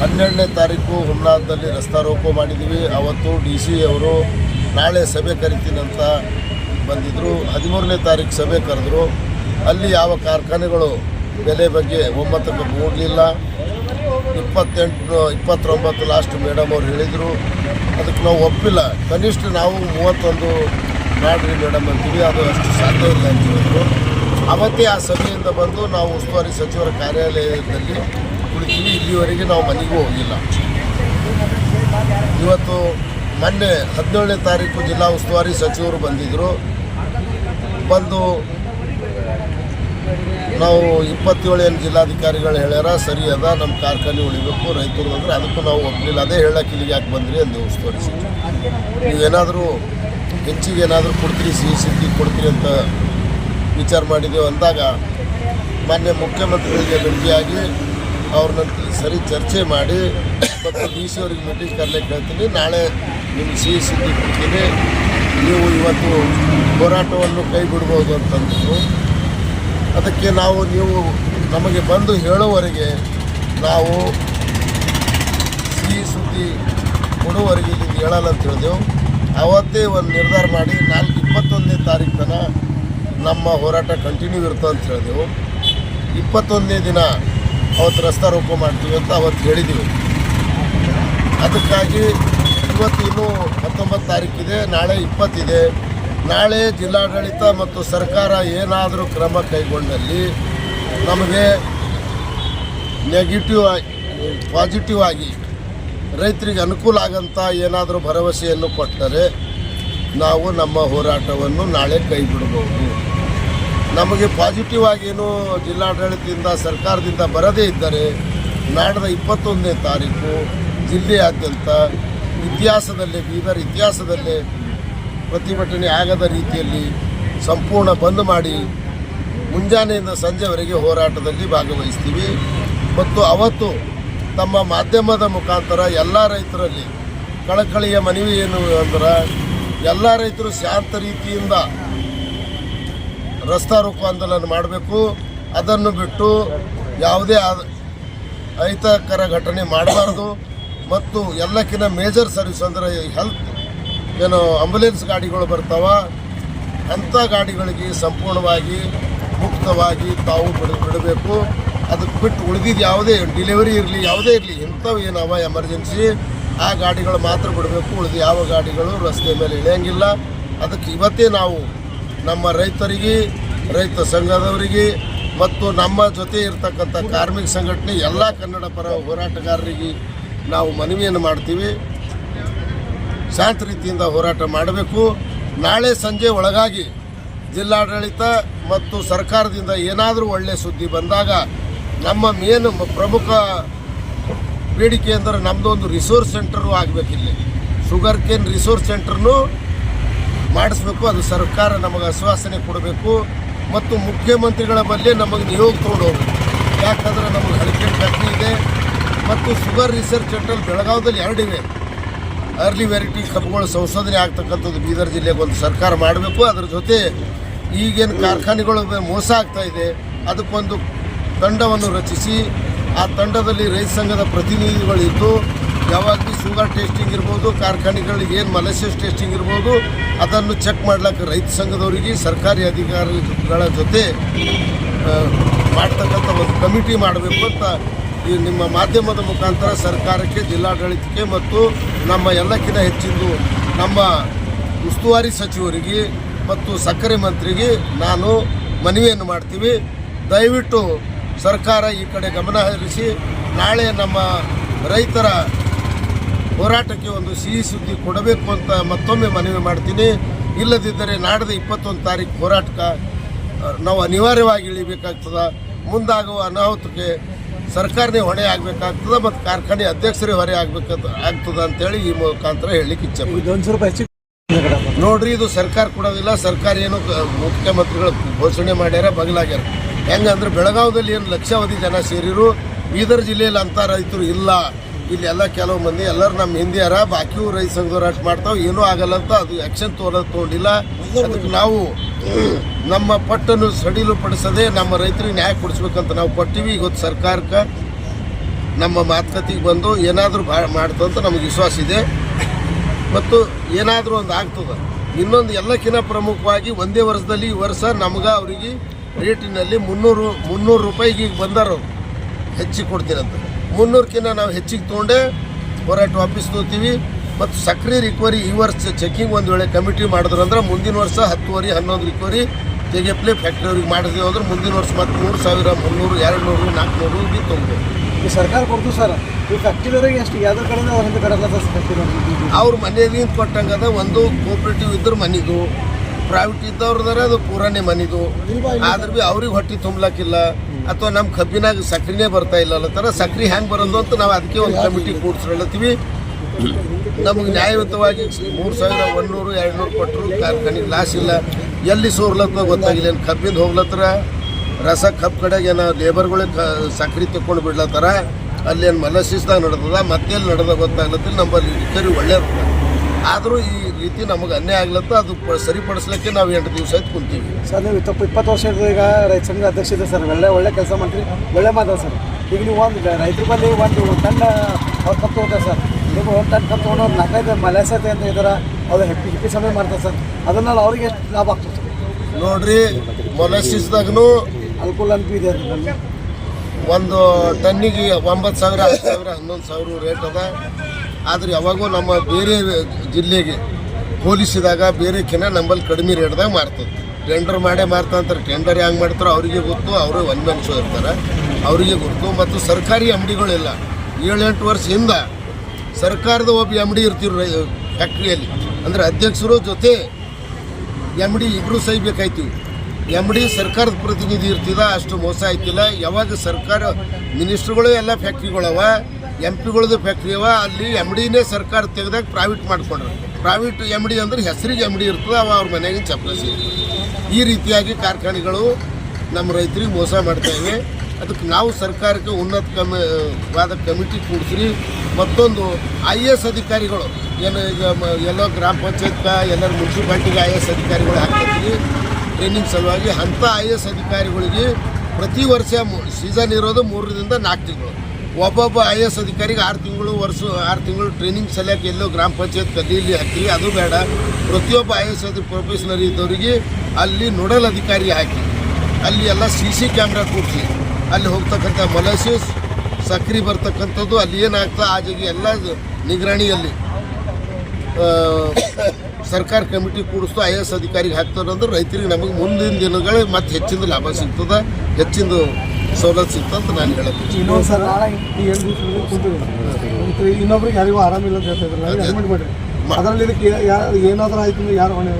ಹನ್ನೆರಡನೇ ತಾರೀಕು ಹುಮ್ನಾದಲ್ಲಿ ರಸ್ತಾರೋಕೋ ಮಾಡಿದ್ದೀವಿ. ಅವತ್ತು ಡಿ ಸಿ ಅವರು ನಾಳೆ ಸಭೆ ಕರಿತೀನಂತ ಬಂದಿದ್ದರು ಹದಿಮೂರನೇ ತಾರೀಕು ಸಭೆ ಕರೆದ್ರು. ಅಲ್ಲಿ ಯಾವ ಕಾರ್ಖಾನೆಗಳು ಬೆಲೆ ಬಗ್ಗೆ ಒಮ್ಮತಕ್ಕೆ ಮೂಡಲಿಲ್ಲ. ಇಪ್ಪತ್ತೆಂಟು, ಇಪ್ಪತ್ತೊಂಬತ್ತು ಲಾಸ್ಟ್ ಮೇಡಮ್ ಅವ್ರು ಹೇಳಿದರು. ಅದಕ್ಕೆ ನಾವು ಒಪ್ಪಿಲ್ಲ. ಕನಿಷ್ಠ ನಾವು ಮೂವತ್ತೊಂದು ಮಾಡಿರಿ ಮೇಡಮ್ ಅಂತೀವಿ. ಅದು ಅಷ್ಟು ಸಾಧ್ಯ ಇಲ್ಲ ಅಂತ ಹೇಳಿದ್ರು. ಅವತ್ತೇ ಆ ಸಭೆಯಿಂದ ಬಂದು ನಾವು ಉಸ್ತುವಾರಿ ಸಚಿವರ ಕಾರ್ಯಾಲಯದಲ್ಲಿ ಕುಳಿತೀವಿ. ಇಲ್ಲಿವರೆಗೆ ನಾವು ಮನೆಗೂ ಹೋಗಿಲ್ಲ. ಇವತ್ತು ಮೊನ್ನೆ ಹದಿನೇಳನೇ ತಾರೀಕು ಜಿಲ್ಲಾ ಉಸ್ತುವಾರಿ ಸಚಿವರು ಬಂದಿದ್ದರು ಬಂದು ನಾವು ಇಪ್ಪತ್ತೇಳು ಏನು ಜಿಲ್ಲಾಧಿಕಾರಿಗಳು ಹೇಳ್ಯಾರ, ಸರಿ ಅದ ನಮ್ಮ ಕಾರ್ಖಾನೆ ಉಳಿಬೇಕು, ರೈತರು ಅಂದ್ರೆ ಅದಕ್ಕೂ ನಾವು ಒಪ್ಪಲಿಲ್ಲ ಅದೇ ಹೇಳಕ್ಕೆ ಇಲ್ಲಿಗೆ ಯಾಕೆ ಬಂದ್ರಿ ಅಂತ ತೋರಿಸಿದ್ರು ನೀವೇನಾದರೂ ಹೆಚ್ಚಿಗೆ ಏನಾದರೂ ಕೊಡ್ತೀರಿ ಸಿಹಿ ಸಿದ್ಧಿ ಕೊಡ್ತೀರಿ ಅಂತ ವಿಚಾರ ಮಾಡಿದೆವು ಅಂದಾಗ ಮಾನ್ಯ ಮುಖ್ಯಮಂತ್ರಿಗಳಿಗೆ ಭೇಟಿಯಾಗಿ ಅವ್ರನ್ನ ಸರಿ ಚರ್ಚೆ ಮಾಡಿ, ಮತ್ತು ಡಿ ಸಿ ಅವ್ರಿಗೆ ಮೀಟಿಂಗ್ ಕರ್ಲಿಕ್ಕೆ ಹೇಳ್ತೀನಿ. ನಾಳೆ ನಿಮ್ಗೆ ಸಿಹಿ ಸಿದ್ಧಿ ಕೊಡ್ತೀನಿ. ನೀವು ಇವತ್ತು ಹೋರಾಟವನ್ನು ಕೈ ಬಿಡ್ಬೋದು ಅಂತಂದ್ರು. ಅದಕ್ಕೆ ನಾವು ನೀವು ನಮಗೆ ಬಂದು ಹೇಳುವವರೆಗೆ ನಾವು ಸಿಹಿ ಸುದ್ದಿ ಕೊಡುವವರೆಗೆ ಇಲ್ಲಿ ಹೇಳಲ್ಲ ಅಂತ ಹೇಳಿದೆವು. ಅವತ್ತೇ ಒಂದು ನಿರ್ಧಾರ ಮಾಡಿ ನಾಲ್ಕು ಇಪ್ಪತ್ತೊಂದನೇ ತಾರೀಕು ತನಕ ನಮ್ಮ ಹೋರಾಟ ಕಂಟಿನ್ಯೂ ಇರ್ತದೆ ಅಂತ ಹೇಳಿದೆವು. ಇಪ್ಪತ್ತೊಂದನೇ ದಿನ ಅವತ್ತು ರಸ್ತಾ ರೋಪ ಮಾಡ್ತೀವಿ ಅಂತ ಅವತ್ತು ಹೇಳಿದ್ದೀವಿ ಅದಕ್ಕಾಗಿ ಇವತ್ತು ಇನ್ನೂ ಹತ್ತೊಂಬತ್ತು ತಾರೀಕಿದೆ ನಾಳೆ ಇಪ್ಪತ್ತಿದೆ. ನಾಳೆ ಜಿಲ್ಲಾಡಳಿತ ಮತ್ತು ಸರ್ಕಾರ ಏನಾದರೂ ಕ್ರಮ ಕೈಗೊಂಡಲ್ಲಿ ನಮಗೆ ನೆಗೆಟಿವ್ ಆಗಿ ಪಾಸಿಟಿವ್ ಆಗಿ ರೈತರಿಗೆ ಅನುಕೂಲ ಆಗಂಥ ಏನಾದರೂ ಭರವಸೆಯನ್ನು ಕೊಟ್ಟರೆ ನಾವು ನಮ್ಮ ಹೋರಾಟವನ್ನು ನಾಳೆ ಕೈ ಬಿಡಬಹುದು ನಮಗೆ ಪಾಸಿಟಿವ್ ಆಗೇನು ಜಿಲ್ಲಾಡಳಿತದಿಂದ, ಸರ್ಕಾರದಿಂದ ಬರದೇ ಇದ್ದರೆ ನಾಡದ ಇಪ್ಪತ್ತೊಂದನೇ ತಾರೀಕು ಜಿಲ್ಲೆಯಾದ್ಯಂತ ಇತಿಹಾಸದಲ್ಲೇ ಬೀದರ್ ಇತಿಹಾಸದಲ್ಲೇ ಪ್ರತಿಭಟನೆ ಆಗದ ರೀತಿಯಲ್ಲಿ ಸಂಪೂರ್ಣ ಬಂದ್ ಮಾಡಿ ಮುಂಜಾನೆಯಿಂದ ಸಂಜೆವರೆಗೆ ಹೋರಾಟದಲ್ಲಿ ಭಾಗವಹಿಸ್ತೀವಿ. ಮತ್ತು ಅವತ್ತು ತಮ್ಮ ಮಾಧ್ಯಮದ ಮುಖಾಂತರ ಎಲ್ಲ ರೈತರಲ್ಲಿ ಕಳಕಳಿಯ ಮನವಿ ಏನು ಅಂದ್ರೆ, ಎಲ್ಲ ರೈತರು ಶಾಂತ ರೀತಿಯಿಂದ ರಸ್ತಾ ರೂಪ ಆಂದೋಲನ ಮಾಡಬೇಕು. ಅದನ್ನು ಬಿಟ್ಟು ಯಾವುದೇ ಅಹಿತಕರ ಘಟನೆ ಮಾಡಬಾರ್ದು. ಮತ್ತು ಎಲ್ಲಕ್ಕಿಂತ ಮೇಜರ್ ಸರ್ವಿಸ್ ಅಂದರೆ ಹೆಲ್ತ್ ಏನು ಆಂಬುಲೆನ್ಸ್ ಗಾಡಿಗಳು ಬರ್ತಾವ, ಅಂಥ ಗಾಡಿಗಳಿಗೆ ಸಂಪೂರ್ಣವಾಗಿ ಮುಕ್ತವಾಗಿ ತಾವು ಬಿಡ, ಬಿಡಬೇಕು. ಅದಕ್ಕೆ ಬಿಟ್ಟು ಉಳಿದಿದ್ದು ಯಾವುದೇ ಡಿಲಿವರಿ ಇರಲಿ, ಯಾವುದೇ ಇರಲಿ, ಇಂಥವು ಏನವ ಎಮರ್ಜೆನ್ಸಿ ಆ ಗಾಡಿಗಳು ಮಾತ್ರ ಬಿಡಬೇಕು, ಉಳಿದು ಯಾವ ಗಾಡಿಗಳು ರಸ್ತೆ ಮೇಲೆ ಇಳಿಯಂಗಿಲ್ಲ. ಅದಕ್ಕೆ ಇವತ್ತೇ ನಾವು ನಮ್ಮ ರೈತರಿಗೆ, ರೈತ ಸಂಘದವರಿಗೆ ಮತ್ತು ನಮ್ಮ ಜೊತೆ ಇರತಕ್ಕಂಥ ಕಾರ್ಮಿಕ ಸಂಘಟನೆ, ಎಲ್ಲ ಕನ್ನಡ ಪರ ಹೋರಾಟಗಾರರಿಗೆ ನಾವು ಮನವಿಯನ್ನು ಮಾಡ್ತೀವಿ. ಶಾಂತ ರೀತಿಯಿಂದ ಹೋರಾಟ ಮಾಡಬೇಕು. ನಾಳೆ ಸಂಜೆ ಒಳಗಾಗಿ ಜಿಲ್ಲಾಡಳಿತ ಮತ್ತು ಸರ್ಕಾರದಿಂದ ಏನಾದರೂ ಒಳ್ಳೆಯ ಸುದ್ದಿ ಬಂದಾಗ ನಮ್ಮ ಮೇನ್ ಪ್ರಮುಖ ಬೇಡಿಕೆ ಅಂದರೆ ನಮ್ಮದೊಂದು ರಿಸೋರ್ಸ್ ಸೆಂಟರು ಆಗಬೇಕಿಲ್ಲಿ ಶುಗರ್ ಕೇನ್ ರಿಸೋರ್ಸ್ ಸೆಂಟರ್ನು ಮಾಡಿಸ್ಬೇಕು. ಅದು ಸರ್ಕಾರ ನಮಗೆ ಆಶ್ವಾಸನೆ ಕೊಡಬೇಕು. ಮತ್ತು ಮುಖ್ಯಮಂತ್ರಿಗಳ ಬಳಿ ನಮಗೆ ನಿಯೋಗ ತೊಗೊಂಡು ಹೋಗ್ಬೇಕು. ಯಾಕಂದ್ರೆ ನಮಗೆ ಹರಿಕೆ ಫ್ಯಾಕ್ಟ್ರಿ ಇದೆ. ಮತ್ತು ಶುಗರ್ ರಿಸರ್ಚ್ ಸೆಂಟರ್ ಬೆಳಗಾವದಲ್ಲಿ ಎರಡಿವೆ ಅರ್ಲಿ ವೆರೈಟಿ ಕಬ್ಬುಗಳು ಸಂಶೋಧನೆ ಆಗ್ತಕ್ಕಂಥದ್ದು ಬೀದರ್ ಜಿಲ್ಲೆಗೆ ಒಂದು ಸರ್ಕಾರ ಮಾಡಬೇಕು. ಅದರ ಜೊತೆ ಈಗೇನು ಕಾರ್ಖಾನೆಗಳು ಮೋಸ ಆಗ್ತಾ ಇದೆ. ಅದಕ್ಕೊಂದು ತಂಡವನ್ನು ರಚಿಸಿ, ಆ ತಂಡದಲ್ಲಿ ರೈತ ಸಂಘದ ಪ್ರತಿನಿಧಿಗಳಿದ್ದು ಯಾವಾಗಲೂ ಶುಗರ್ ಟೆಸ್ಟಿಂಗ್ ಇರ್ಬೋದು, ಕಾರ್ಖಾನೆಗಳಿಗೆ ಏನು ಮಲಸಿಯಸ್ ಟೆಸ್ಟಿಂಗ್ ಇರ್ಬೋದು, ಅದನ್ನು ಚೆಕ್ ಮಾಡ್ಲಿಕ್ಕೆ ರೈತ ಸಂಘದವರಿಗೆ, ಸರ್ಕಾರಿ ಅಧಿಕಾರಿಗಳ ಜೊತೆ ಮಾಡ್ತಕ್ಕಂಥ ಒಂದು ಕಮಿಟಿ ಮಾಡಬೇಕು ಅಂತ ಈ ನಿಮ್ಮ ಮಾಧ್ಯಮದ ಮುಖಾಂತರ ಸರ್ಕಾರಕ್ಕೆ, ಜಿಲ್ಲಾಡಳಿತಕ್ಕೆ ಮತ್ತು ನಮ್ಮ ಎಲ್ಲಕ್ಕಿಂತ ಹೆಚ್ಚಿಂದು ನಮ್ಮ ಉಸ್ತುವಾರಿ ಸಚಿವರಿಗೆ ಮತ್ತು ಸಕ್ಕರೆ ಮಂತ್ರಿಗೆ ನಾನು ಮನವಿಯನ್ನು ಮಾಡ್ತೀವಿ. ದಯವಿಟ್ಟು ಸರ್ಕಾರ ಈ ಕಡೆ ಗಮನ ಹರಿಸಿ, ನಾಳೆ ನಮ್ಮ ರೈತರ ಹೋರಾಟಕ್ಕೆ ಒಂದು ಸಿಹಿ ಸುದ್ದಿ ಕೊಡಬೇಕು ಅಂತ ಮತ್ತೊಮ್ಮೆ ಮನವಿ ಮಾಡ್ತೀನಿ. ಇಲ್ಲದಿದ್ದರೆ ನಾಡಿದ ಇಪ್ಪತ್ತೊಂದು ತಾರೀಕು ಹೋರಾಟಕ್ಕೆ ನಾವು ಅನಿವಾರ್ಯವಾಗಿ ಇಳಿಬೇಕಾಗ್ತದೆ. ಮುಂದಾಗುವ ಅನಾಹುತಕ್ಕೆ ಸರ್ಕಾರನೇ ಹೊಣೆ ಆಗಬೇಕಾಗ್ತದೆ ಮತ್ತು ಕಾರ್ಖಾನೆ ಅಧ್ಯಕ್ಷರೇ ಹೊರೆ ಆಗ್ಬೇಕಂತ ಆಗ್ತದೆ ಅಂತೇಳಿ ಈ ಮುಖಾಂತರ ಹೇಳಲಿಕ್ಕೆ ಇಚ್ಛೆ ಪಡ್ತೀನಿ. ನೋಡ್ರಿ ಇದು ಸರ್ಕಾರ ಕೊಡೋದಿಲ್ಲ ಸರ್ಕಾರ ಏನು ಮುಖ್ಯಮಂತ್ರಿಗಳು ಘೋಷಣೆ ಮಾಡ್ಯಾರ ಬಗಲಾಗ್ಯಾರ ಹೆಂಗಂದ್ರೆ ಬೆಳಗಾವದಲ್ಲಿ ಏನು ಲಕ್ಷಾವಧಿ ಜನ ಸೇರಿರು ಬೀದರ್ ಜಿಲ್ಲೆಯಲ್ಲಿ ಅಂತ ರೈತರು ಇಲ್ಲ ಇಲ್ಲಿ ಎಲ್ಲ ಕೆಲವು ಮಂದಿ, ಎಲ್ಲರೂ ನಮ್ಮ ಹಿಂದಿಯರ ಬಾಕಿಯೂ ರೈತ ಸಂಘ ಹೋರಾಟ ಮಾಡ್ತಾವೆ. ಏನೂ ಆಗಲ್ಲ ಅಂತ ಅದು ಆ್ಯಕ್ಷನ್ ತೋರೋದು ತೊಗೊಂಡಿಲ್ಲ ಅದಕ್ಕೆ ನಾವು ನಮ್ಮ ಪಟ್ಟನ್ನು ಸಡಿಲು ಪಡಿಸದೆ ನಮ್ಮ ರೈತರಿಗೆ ನ್ಯಾಯ ಕೊಡಿಸ್ಬೇಕಂತ ನಾವು ಕೊಟ್ಟಿವಿ. ಇವತ್ತು ಸರ್ಕಾರಕ್ಕೆ ನಮ್ಮ ಮಾತುಕತೆಗೆ ಬಂದು ಏನಾದರೂ ಭಾಳ ಮಾಡ್ತಂತ ನಮಗೆ ವಿಶ್ವಾಸ ಇದೆ. ಮತ್ತು ಏನಾದರೂ ಒಂದು ಆಗ್ತದೆ. ಇನ್ನೊಂದು ಎಲ್ಲಕ್ಕಿಂತ ಪ್ರಮುಖವಾಗಿ ಒಂದೇ ವರ್ಷದಲ್ಲಿ ಈ ವರ್ಷ ನಮ್ಗೆ ಅವರಿಗೆ ರೇಟಿನಲ್ಲಿ ಮುನ್ನೂರು ಮುನ್ನೂರು ರೂಪಾಯಿಗೆ ಈಗ ಬಂದಾರ ಹೆಚ್ಚಿ ಕೊಡ್ತೀರಂತ. ಮುನ್ನೂರಕ್ಕಿಂತ ನಾವು ಹೆಚ್ಚಿಗೆ ತೊಗೊಂಡೆ ಹೋರಾಟ ವಾಪಸ್ ತೊಗೋತೀವಿ. ಮತ್ತು ಸಕ್ರೆ ರಿಕ್ವರಿ ಈ ವರ್ಷ ಚೆಕಿಂಗ್ ಒಂದು ವೇಳೆ ಕಮಿಟಿ ಮಾಡಿದ್ರು ಅಂದ್ರೆ ಮುಂದಿನ ವರ್ಷ ಹತ್ತುವರೆ ಹನ್ನೊಂದು ರಿಕ್ವರಿ ತೆಗೆಪ್ಲೆ ಫ್ಯಾಕ್ಟ್ರಿಯವ್ರಿಗೆ ಮಾಡಿದ್ವಿ ಅಂದ್ರೆ ಮುಂದಿನ ವರ್ಷ ಮತ್ತು ಮೂರು ಸಾವಿರ ಮುನ್ನೂರು ಎರಡು ನೂರು ನಾಲ್ಕುನೂರು ಬಿ ಈ ಸರ್ಕಾರ ಕೊಡ್ತು ಸರ್. ಈ ಫ್ಯಾಕ್ಟ್ರಿಯವ್ರಿಗೆ ಎಷ್ಟು ಯಾವ್ದ್ರ ಕಡೆ ಅವ್ರ ಹಿಂದೆ ಕಡೆಲ್ಲ ಅವ್ರ? ಮನೆಯಿಂದ ಕೊಟ್ಟಂಗದ ಒಂದು ಕೋಪರೇಟಿವ್ ಇದ್ರ ಮನೆದು ಪ್ರೈವೇಟ್ ಇದ್ದವ್ರದಾರ ಅದು ಪೂರಾನೇ ಮನೆಗು ಆದ್ರೆ ಭೀ ಅವ್ರಿಗೆ ಹೊಟ್ಟೆ ತುಂಬಲಕ್ಕಿಲ್ಲ ಅಥವಾ ನಮ್ಮ ಕಬ್ಬಿನಾಗ ಸಕ್ರಿನೇ ಬರ್ತಾ ಇಲ್ಲ ಅನ್ನತ್ತಾರ ಸಕ್ರಿ ಹೆಂಗೆ ಬರೋದು ಅಂತ ನಾವು ಅದಕ್ಕೆ ಒಂದು ಕಮಿಟಿ ಕೂಡ್ಸ್ಕೊಳತ್ತೀವಿ ನಮಗೆ ನ್ಯಾಯಯುತವಾಗಿ ಮೂರು ಸಾವಿರ ಒಂದೂರು ಎರಡು ನೂರು ಕೊಟ್ಟರು ಕಾರ್ಖಾನೆಗೆ ಲಾಸ್ ಇಲ್ಲ. ಎಲ್ಲಿ ಸೋರ್ಲತ್ತ ಗೊತ್ತಾಗಿಲ್ಲ. ಏನು ಕಬ್ಬಿಂದ ಹೋಗ್ಲತ್ತರ? ರಸ ಕಬ್ಬು ಕಡೆಗೆ ಏನೋ ಲೇಬರ್ಗಳಿಗೆ ಕ ಸಕ್ರೆ ತಗೊಂಡು ಬಿಡ್ಲತ್ತಾರ. ಅಲ್ಲಿ ಏನು ಮಲಸಿಸ್ದಾಗ ನಡೆದದ? ಮತ್ತೆಲ್ಲಿ ನಡೆದ ಗೊತ್ತಾಗ್ಲತ್ತಿಲ್ಲ. ನಂಬಲ್ಲಿ ರಿಕರಿ ಒಳ್ಳೆ ಆದರೂ ಈ ರೀತಿ ನಮಗೆ ಅನ್ಯಾಯ ಆಗ್ಲತ್ತ ಅದು ಪ- ಸರಿಪಡಿಸ್ಲಿಕ್ಕೆ ನಾವು ಎಂಟು ದಿವಸ ಆಯ್ತು ಕುಂತೀವಿ. ಸರ್ ನೀವು ತಪ್ಪು ಇಪ್ಪತ್ತು ವರ್ಷ ಹಿಡಿದು ಈಗ ರೈತ ಸಂಘದ ಅಧ್ಯಕ್ಷ ಇದೆ ಸರ್. ಒಳ್ಳೆ ಒಳ್ಳೆ ಕೆಲಸ ಮಾಡ್ತೀರಿ. ಒಳ್ಳೆ ಮಾತಾಡ ಸರ್. ಈಗ ನೀವು ಒಂದು ರೈತರ ಬಳಿ ಒಂದು ತಂಡ ಅವ್ರು ಕಪ್ಪು ತೊಗೋತಾರೆ ಸರ್ ನೀವು ಒಂದು ತಂಡ ಕಪ್ಪು ತೊಗೊಂಡು ನಾಲ್ಕೈದು ಮಲೆಸತೆ ಅಂತ ಇದ್ದಾರೆ ಅವ್ರು ಹೆಪ್ಪಿ ಹಿಪ್ಪಿ ಸಮಯ ಮಾಡ್ತಾರೆ ಸರ್. ಅದನ್ನ ಅವ್ರಿಗೆ ಎಷ್ಟು ಲಾಭ ಆಗ್ತದೆ ಸರ್? ನೋಡ್ರಿ ಮೊಲಸಿಸ್ದಾಗೂ ಅನುಕೂಲ ಅನ್ಪಿ ಇದೆ. ಒಂದು ಟನ್ನಿಗೆ ಒಂಬತ್ತು ಸಾವಿರ ಹತ್ತು ಸಾವಿರ ಹನ್ನೊಂದು ಸಾವಿರ ರೇಟ್ ಅದ. ಆದ್ರೆ ಯಾವಾಗೂ ನಮ್ಮ ಬೇರೆ ಜಿಲ್ಲೆಗೆ ಹೋಲಿಸಿದಾಗ ಬೇರೆಕಿನ ನಂಬಲ್ಲಿ ಕಡಿಮೆ ರೇಟ್ದಾಗ ಮಾರ್ತದೆ ಟೆಂಡರ್ ಮಾಡೇ ಮಾರ್ತಂತಾರೆ ಟೆಂಡರ್ ಹೆಂಗೆ ಮಾಡ್ತಾರೋ ಅವರಿಗೆ ಗೊತ್ತು, ಅವರು ಒಂದು ಮನುಷ್ಯ ಇರ್ತಾರೆ. ಅವರಿಗೆ ಗೊತ್ತು. ಮತ್ತು ಸರ್ಕಾರಿ ಅಂಗಡಿಗಳಿಲ್ಲ. ಏಳೆಂಟು ಹಿಂದೆ ಸರ್ಕಾರದ ಒಬ್ಬ ಎಂ ಡಿ ಇರ್ತಿರು ಫ್ಯಾಕ್ಟ್ರಿಯಲ್ಲಿ ಅಂದರೆ ಅಧ್ಯಕ್ಷರು ಜೊತೆ ಎಂ ಡಿ ಇಬ್ಬರು ಸಹಿಬೇಕಾಯ್ತೀವಿ ಎಂ ಡಿ ಸರ್ಕಾರದ ಪ್ರತಿನಿಧಿ ಇರ್ತಿದ, ಅಷ್ಟು ಮೋಸ ಆಯ್ತಿಲ್ಲ. ಯಾವಾಗ ಸರ್ಕಾರ ಮಿನಿಸ್ಟ್ರುಗಳು ಎಲ್ಲ ಫ್ಯಾಕ್ಟ್ರಿಗಳವ ಎಂ ಪಿಗಳದ್ದು ಫ್ಯಾಕ್ಟ್ರಿ ಅವ, ಅಲ್ಲಿ ಎಂ ಡಿನೇ ಸರ್ಕಾರ ತೆಗೆದಾಗ ಪ್ರೈವೇಟ್ ಮಾಡ್ಕೊಂಡ್ರು. ಪ್ರೈವೇಟ್ ಎಂ ಡಿ ಅಂದ್ರೆ ಹೆಸರಿಗೆ ಎಂ ಡಿ ಇರ್ತದೆ, ಅವ ಅವ್ರ ಮನೆಯಾಗಿನ ಚಪ್ಪಲಿಸಿ ಈ ರೀತಿಯಾಗಿ ಕಾರ್ಖಾನೆಗಳು ನಮ್ಮ ರೈತರಿಗೆ ಮೋಸ ಮಾಡ್ತಾ ಇವೆ. ಅದಕ್ಕೆ ನಾವು ಸರ್ಕಾರಕ್ಕೆ ಉನ್ನತ ಕಮಿ, ವಾದ ಕಮಿಟಿ ಕೂಡಿಸ್ರಿ. ಮತ್ತೊಂದು ಐ ಎ ಎಸ್ ಅಧಿಕಾರಿಗಳು, ಏನು ಈಗ ಎಲ್ಲೋ ಗ್ರಾಮ ಪಂಚಾಯತ್ ಎಲ್ಲರ ಮುನ್ಸಿಪಾಲ್ಟಿಗೆ ಐ ಎಸ್ ಅಧಿಕಾರಿಗಳು ಹಾಕ್ತೀವಿ ಟ್ರೈನಿಂಗ್ ಸಲುವಾಗಿ ಅಂಥ ಐ ಎ ಎಸ್ ಅಧಿಕಾರಿಗಳಿಗೆ ಪ್ರತಿ ವರ್ಷ ಸೀಸನ್ ಇರೋದು ಮೂರರಿಂದ ನಾಲ್ಕು ತಿಂಗಳು. ಒಬ್ಬೊಬ್ಬ ಐ ಎ ಎಸ್ ಅಧಿಕಾರಿಗೆ ಆರು ತಿಂಗಳು ವರ್ಷ, ಆರು ತಿಂಗಳು ಟ್ರೈನಿಂಗ್ ಸಲಕ್ಕೆ ಎಲ್ಲೋ ಗ್ರಾಮ ಪಂಚಾಯತ್ ಕದೀಲಿ ಹಾಕಿ ಅದು ಬೇಡ. ಪ್ರತಿಯೊಬ್ಬ ಐ ಎಸ್ ಅಧಿ ಪ್ರೊಫೆಷನರಿ ಇದ್ದವರಿಗೆ ಅಲ್ಲಿ ನೋಡಲ್ ಅಧಿಕಾರಿ ಹಾಕಿ. ಅಲ್ಲಿ ಎಲ್ಲ ಸಿ ಸಿ ಕ್ಯಾಮ್ರಾ ಕೂಡಿಸಿ. ಅಲ್ಲಿ ಹೋಗ್ತಕ್ಕಂಥ ಮೊಲಸಿಸ್, ಸಕ್ರಿ ಬರ್ತಕ್ಕಂಥದ್ದು ಅಲ್ಲಿ ಏನಾಗ್ತದೆ? ಆ ಜಾಗ ಎಲ್ಲ ನಿಗರಾಣಿಯಲ್ಲಿ ಸರ್ಕಾರ ಕಮಿಟಿ ಕೂಡಿಸ್ತು, ಐ ಎ ಎಸ್ ಅಧಿಕಾರಿಗೆ ಹಾಕ್ತಾರೆ ಅಂದ್ರೆ ರೈತರಿಗೆ ನಮಗೆ ಮುಂದಿನ ದಿನಗಳು ಮತ್ತೆ ಹೆಚ್ಚಿನ ಲಾಭ ಸಿಗ್ತದೆ. ಹೆಚ್ಚಿನ ಸವಲತ್ತು ನಾನು ಹೇಳೋದು. ಇನ್ನೊಬ್ರಿಗೆ ಯಾರಿಗೂ ಆರಾಮಿಲ್ಲ ಅಂತ ಅದರಲ್ಲಿ ಇದಕ್ಕೆ ಏನಾದರೂ ಆಯ್ತು ಅಂದ್ರೆ ಯಾರು ಹೊಣೆ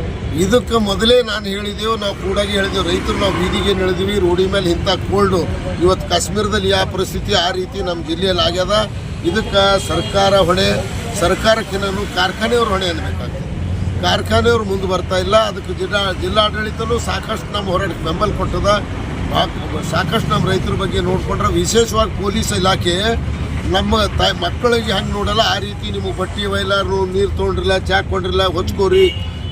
ಇದಕ್ಕೆ ಮೊದಲೇ ನಾನು ಹೇಳಿದೆವು ನಾವು ಕೂಡಾಗಿ ಹೇಳಿದೆವು ರೈತರು ನಾವು ಬೀದಿಗೆ ನಡೆದೀವಿ ರೋಡಿ ಮೇಲೆ ಇಂಥ ಕೋಲ್ಡ್ ಇವತ್ತು ಕಾಶ್ಮೀರದಲ್ಲಿ ಯಾವ ಪರಿಸ್ಥಿತಿ ಆ ರೀತಿ ನಮ್ಮ ಜಿಲ್ಲೆಯಲ್ಲಿ ಆಗ್ಯದ. ಇದಕ್ಕೆ ಸರ್ಕಾರ ಹೊಣೆ ಸರ್ಕಾರಕ್ಕಿನ್ನೂ ಕಾರ್ಖಾನೆಯವ್ರ ಹೊಣೆ ಅನ್ಬೇಕಾಗ್ತದೆ. ಕಾರ್ಖಾನೆಯವ್ರು ಮುಂದೆ ಬರ್ತಾ ಇಲ್ಲ ಅದಕ್ಕೆ ಜಿಲ್ಲಾ ಜಿಲ್ಲಾಡಳಿತನೂ ಸಾಕಷ್ಟು ನಮ್ಮ ಹೋರಾಟಕ್ಕೆ ಬೆಂಬಲ ಕೊಟ್ಟದ. ಸಾಕಷ್ಟು ನಮ್ಮ ರೈತರ ಬಗ್ಗೆ ನೋಡಿಕೊಂಡ್ರೆ ವಿಶೇಷವಾಗಿ ಪೊಲೀಸ್ ಇಲಾಖೆ ನಮ್ಮ ತಾಯಿ ಮಕ್ಕಳಿಗೆ ಹೆಂಗೆ ನೋಡಲ್ಲ. ಆ ರೀತಿ ನಿಮಗೆ ಬಟ್ಟೆ ಒಯ್ಲಾರು, ನೀರು ತೊಗೊಂಡ್ರಿಲ್ಲ, ಚಾ ಕೊಂಡ್ರಿಲ್ಲ, ಹೊಚ್ಕೋರಿ,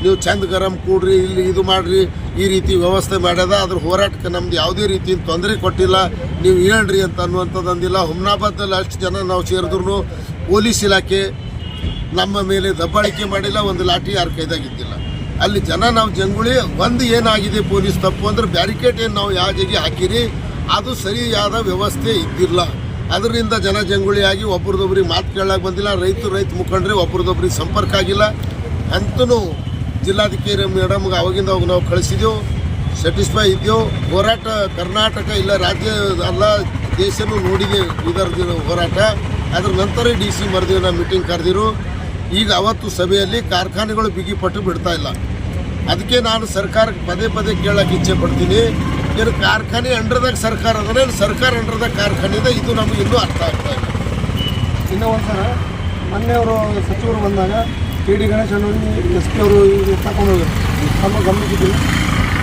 ನೀವು ಚೆಂದ ಗರಂ ಕೂಡ್ರಿ, ಇಲ್ಲಿ ಇದು ಮಾಡ್ರಿ, ಈ ರೀತಿ ವ್ಯವಸ್ಥೆ ಮಾಡ್ಯದ. ಅದ್ರ ಹೋರಾಟಕ್ಕೆ ನಮ್ದು ಯಾವುದೇ ರೀತಿ ತೊಂದರೆ ಕೊಟ್ಟಿಲ್ಲ. ನೀವು ಹೇಳ್ರಿ ಅಂತ ಅನ್ನುವಂಥದ್ದು ಅಂದಿಲ್ಲ. ಹುಮ್ನಾಬಾದಲ್ಲಿ ಅಷ್ಟು ಜನ ನಾವು ಸೇರಿದ್ರು ಪೊಲೀಸ್ ಇಲಾಖೆ ನಮ್ಮ ಮೇಲೆ ದಬ್ಬಾಳಿಕೆ ಮಾಡಿಲ್ಲ, ಒಂದು ಲಾಠಿ ಯಾರು ಕೈದಾಗಿದ್ದಿಲ್ಲ ಅಲ್ಲಿ ಜನ ನಾವು ಜಂಗುಳಿ ಒಂದು ಏನಾಗಿದೆ ಪೊಲೀಸ್ ತಪ್ಪು ಅಂದ್ರೆ ಬ್ಯಾರಿಕೇಡ್ ಏನು ನಾವು ಯಾವ ಜಾಗೆ ಹಾಕಿರಿ, ಅದು ಸರಿಯಾದ ವ್ಯವಸ್ಥೆ ಇದ್ದಿಲ್ಲ. ಅದರಿಂದ ಜನ ಜಂಗುಳಿಯಾಗಿ ಒಬ್ರದೊಬ್ರಿಗೆ ಮಾತು ಕೇಳಕ್ಕೆ ಬಂದಿಲ್ಲ, ರೈತರು ರೈತ ಮುಖಂಡ್ರೆ ಒಬ್ರದೊಬ್ರಿಗೆ ಸಂಪರ್ಕ ಆಗಿಲ್ಲ. ಅಂತೂ ಜಿಲ್ಲಾಧಿಕಾರಿ ಮೇಡಮ್ಗೆ ಅವಾಗಿಂದ ಅವಾಗ ನಾವು ಕಳಿಸಿದೆವು ಸ್ಯಾಟಿಸ್ಫೈ ಇದ್ದೆವು ಹೋರಾಟ ಕರ್ನಾಟಕ ಇಲ್ಲ ರಾಜ್ಯ ಅಲ್ಲ ದೇಶನೂ ನೋಡಿದೆ ಇದರ ಹೋರಾಟ. ಅದ್ರ ನಂತರ ಡಿ ಸಿ ಮರ್ದಿನ ಮೀಟಿಂಗ್ ಕರೆದಿರು. ಈಗ ಅವತ್ತು ಸಭೆಯಲ್ಲಿ ಕಾರ್ಖಾನೆಗಳು ಬಿಗಿಪಟ್ಟು ಬಿಡ್ತಾ ಇಲ್ಲ. ಅದಕ್ಕೆ ನಾನು ಸರ್ಕಾರಕ್ಕೆ ಪದೇ ಪದೇ ಕೇಳಕ್ಕೆ ಇಚ್ಛೆ ಪಡ್ತೀನಿ. ಏನು ಕಾರ್ಖಾನೆ ಅಂಡರ್ದಾಗ ಸರ್ಕಾರ ಅಂದರೆ ಸರ್ಕಾರ ಅಂಡರ್ದಾಗ ಕಾರ್ಖಾನೆ ಇದೆ. ಇದು ನಮಗೆ ಇನ್ನೂ ಅರ್ಥ ಆಗ್ತಾ ಇಲ್ಲ. ಇನ್ನೂ ಒಂದು ಸಲ ಮೊನ್ನೆ ಅವರು ಸಚಿವರು ಬಂದಾಗ K D Ganesh S P ಅವರು ಇದು ತಗೊಂಡು ಹೋಗಿದ್ರು ತಮ್ಮ ಗಮನಿಸಿದ್ದಿಲ್ಲ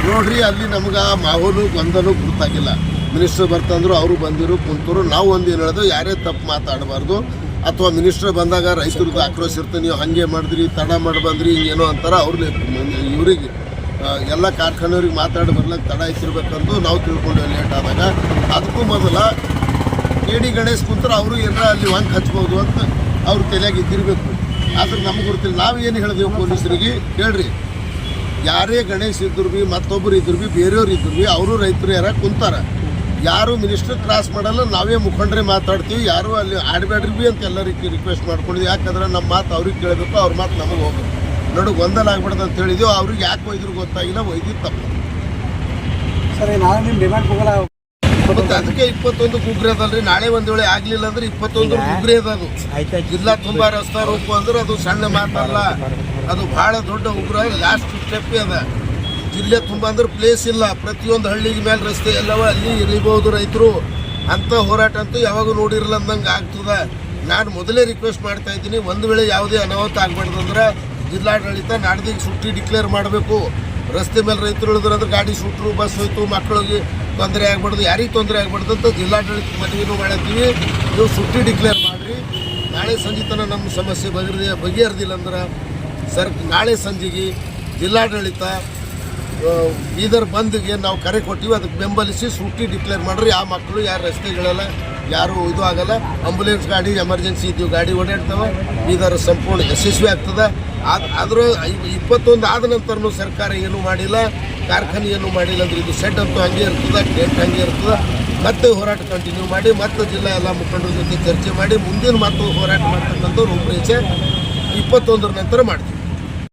ನೋಡ್ರಿ ಅಲ್ಲಿ ನಮ್ಗೆ ಆ ಮಾಹೋಲು ಬಂದನು ಗೊತ್ತಾಗಿಲ್ಲ ಮಿನಿಸ್ಟರ್ ಬರ್ತಂದ್ರು ಅವರು ಬಂದಿರು ಕುಂತರು. ನಾವು ಒಂದು ಏನು ಹೇಳೋದು ಯಾರೇ ತಪ್ಪು ಮಾತಾಡಬಾರ್ದು. ಅಥವಾ ಮಿನಿಸ್ಟರ್ ಬಂದಾಗ ರೈತರದ್ದು ಆಕ್ರೋಶ ಇರ್ತದೆ ನೀವು ಹಂಗೆ ಮಾಡಿದ್ರಿ, ತಡ ಮಾಡಿ ಬಂದ್ರಿ, ಹಿಂಗೇನೋ ಅಂತಾರೆ ಅವ್ರಿಗೆ ಇವರಿಗೆ ಎಲ್ಲ ಕಾರ್ಖಾನೆಯವ್ರಿಗೆ ಮಾತಾಡಿ ಬರ್ಲಕ್ಕೆ ತಡ ಇಟ್ಟಿರ್ಬೇಕಂತ ನಾವು ತಿಳ್ಕೊಂಡೆ ಲೇಟ್ ಆದಾಗ, ಅದಕ್ಕೂ ಮೊದಲ ಕೆ ಡಿ ಗಣೇಶ್ ಕುಂತ್ರೆ ಅವರು ಏನಾರ ಅಲ್ಲಿ ವಂಕ್ ಹಚ್ಬೋದು ಅಂತ ಅವ್ರ ತಲೆಯಾಗಿ ಇದ್ದಿರಬೇಕು ಆದ್ರೆ ನಮ್ಗೆ ಗೊತ್ತಿಲ್ಲ, ನಾವು ಏನು ಹೇಳಿದೆವು ಪೊಲೀಸರಿಗೆ? ಹೇಳ್ರಿ. ಯಾರೇ ಗಣೇಶ್ ಇದ್ರು ಬಿ ಮತ್ತೊಬ್ಬರು ಇದ್ರು ಬಿ, ಬೇರೆಯವ್ರು ಇದ್ರು ಭೀ ಅವರು ರೈತರು ಯಾರ ಕುಂತಾರ. ಯಾರು ಮಿನಿಸ್ಟರ್ ಕ್ರಾಸ್ ಮಾಡಲ್ಲ ನಾವೇ ಮುಖಂಡ್ರೆ ಮಾತಾಡ್ತೀವಿ. ಯಾರು ಅಲ್ಲಿ ಆಡಬೇಡ್ರಿ ಬಿ ಅಂತ ಎಲ್ಲರಿಗೆ ರಿಕ್ವೆಸ್ಟ್ ಮಾಡ್ಕೊಂಡಿದ್ವಿ. ಯಾಕಂದ್ರೆ ನಮ್ಮ ಮಾತು ಅವ್ರಿಗೆ ಕೇಳಬೇಕು ಅವ್ರ ಮಾತು ನಮಗೆ ಹೋಗ್ಬೇಕು. ನೋಡು ಗೊಂದಲ ಆಗ್ಬಾರ್ದು ಅಂತ ಹೇಳಿದ್ವಿ. ಅವ್ರಿಗೆ ಯಾಕೆ ಒಯ್ದ್ರು ಗೊತ್ತಾಗಿಲ್ಲ ಒಯ್ದಿದ್ದು ತಪ್ಪು. ಸರಿ ನಾನು ನಿಮ್ಮ ಡಿಮ್ಯಾಂಡ್ ಹೋಗಲ್ಲ. ಮತ್ತೆ ಅದಕ್ಕೆ ಇಪ್ಪತ್ತೊಂದು ಗುಗ್ರೆ ಅದಲ್ರಿ. ನಾಳೆ ಒಂದ್ ವೇಳೆ ಆಗ್ಲಿಲ್ಲ ಅಂದ್ರೆ ಇಪ್ಪತ್ತೊಂದು ಗುಗ್ರೆ ಅದ ಅದು. ಜಿಲ್ಲಾ ತುಂಬಾ ರಸ್ತಾ ರೂಪು ಅಂದ್ರೆ ಅದು ಸಣ್ಣ ಮಾತಲ್ಲ. ಅದು ಬಹಳ ದೊಡ್ಡ ಉಗ್ರ. ಲಾಸ್ಟ್ ಸ್ಟೆಪ್ ಅದ. ಜಿಲ್ಲೆ ತುಂಬ ಅಂದ್ರೆ ಪ್ಲೇಸ್ ಇಲ್ಲ. ಪ್ರತಿಯೊಂದು ಹಳ್ಳಿಗೆ ಮೇಲೆ ರಸ್ತೆ ಎಲ್ಲವ ಅಲ್ಲಿ ಇಳಿಬಹುದು ರೈತರು. ಅಂತ ಹೋರಾಟ ಅಂತೂ ಯಾವಾಗ ನೋಡಿರಲ್ಲ ಅಂದಂಗೆ ಆಗ್ತದ. ನಾನು ಮೊದಲೇ ರಿಕ್ವೆಸ್ಟ್ ಮಾಡ್ತಾ ಇದ್ದೀನಿ, ಒಂದು ವೇಳೆ ಯಾವುದೇ ಅನಾಹುತ ಆಗಬಾರ್ದು ಜಿಲ್ಲಾಡಳಿತ ನಾಡ್ದಿಗೆ ಸುಟ್ಟಿ ಡಿಕ್ಲೇರ್ ಮಾಡಬೇಕು. ರಸ್ತೆ ಮೇಲೆ ರೈತರು ಇಳಿದ್ರಂದ್ರೆ ಗಾಡಿ ಸುಟ್ಟರು ಬಸ್ ಹೋಯ್ತು ಮಕ್ಕಳಿಗೆ ತೊಂದರೆ ಆಗ್ಬಾರ್ದು, ಯಾರಿಗೆ ತೊಂದರೆ ಆಗ್ಬಾರ್ದು ಅಂತ ಜಿಲ್ಲಾಡಳಿತ ಮನವಿನೂ ಮಾಡತ್ತೀವಿ ನೀವು ಸುಟ್ಟಿ ಡಿಕ್ಲೇರ್ ಮಾಡಿರಿ. ನಾಳೆ ಸಂಜೆ ತನಕ ನಮ್ಮ ಸಮಸ್ಯೆ ಬಗೆಹರಿದ ಬಗೆಹರಿದಿಲ್ಲ ಅಂದ್ರೆ ಸರ್, ನಾಳೆ ಸಂಜೆಗೆ ಜಿಲ್ಲಾಡಳಿತ ಬೀದರ್ ಬಂದ್ಗೆ ನಾವು ಕರೆ ಕೊಟ್ಟಿವಿ, ಅದಕ್ಕೆ ಬೆಂಬಲಿಸಿ ಸುಟ್ಟಿ ಡಿಕ್ಲೇರ್ ಮಾಡ್ರಿ, ಆ ಮಕ್ಕಳು ಯಾರು ರಸ್ತೆಗಳೆಲ್ಲ, ಯಾರು ಇದು ಆಗಲ್ಲ, ಆಂಬುಲೆನ್ಸ್ ಗಾಡಿ, ಎಮರ್ಜೆನ್ಸಿ ಇದ್ದೀವಿ ಗಾಡಿ ಓಡಾಡ್ತವೆ, ಬೀದರ್ ಸಂಪೂರ್ಣ ಯಶಸ್ವಿ ಆಗ್ತದೆ. ಅದು ಆದ್ರೂ ಇಪ್ಪತ್ತೊಂದು ಆದ ನಂತರನೂ ಸರ್ಕಾರ ಏನೂ ಮಾಡಿಲ್ಲ, ಕಾರ್ಖಾನೆ ಏನೂ ಮಾಡಿಲ್ಲ ಅಂದ್ರೆ ಇದು ಸೆಟ್ ಅಂತೂ ಹಂಗೆ ಇರ್ತದೆ ಗೇಟ್ ಹಂಗೆ ಇರ್ತದೆ. ಮತ್ತೆ ಹೋರಾಟ ಕಂಟಿನ್ಯೂ ಮಾಡಿ, ಮತ್ತೆ ಜಿಲ್ಲಾ ಎಲ್ಲ ಮುಖಂಡರ ಜೊತೆ ಚರ್ಚೆ ಮಾಡಿ, ಮುಂದಿನ ಮತ್ತು ಹೋರಾಟ ಮಾಡ್ತಕ್ಕಂಥ ರೂಪರೇಷೆ ಇಪ್ಪತ್ತೊಂದರ ನಂತರ ಮಾಡ್ತೀವಿ.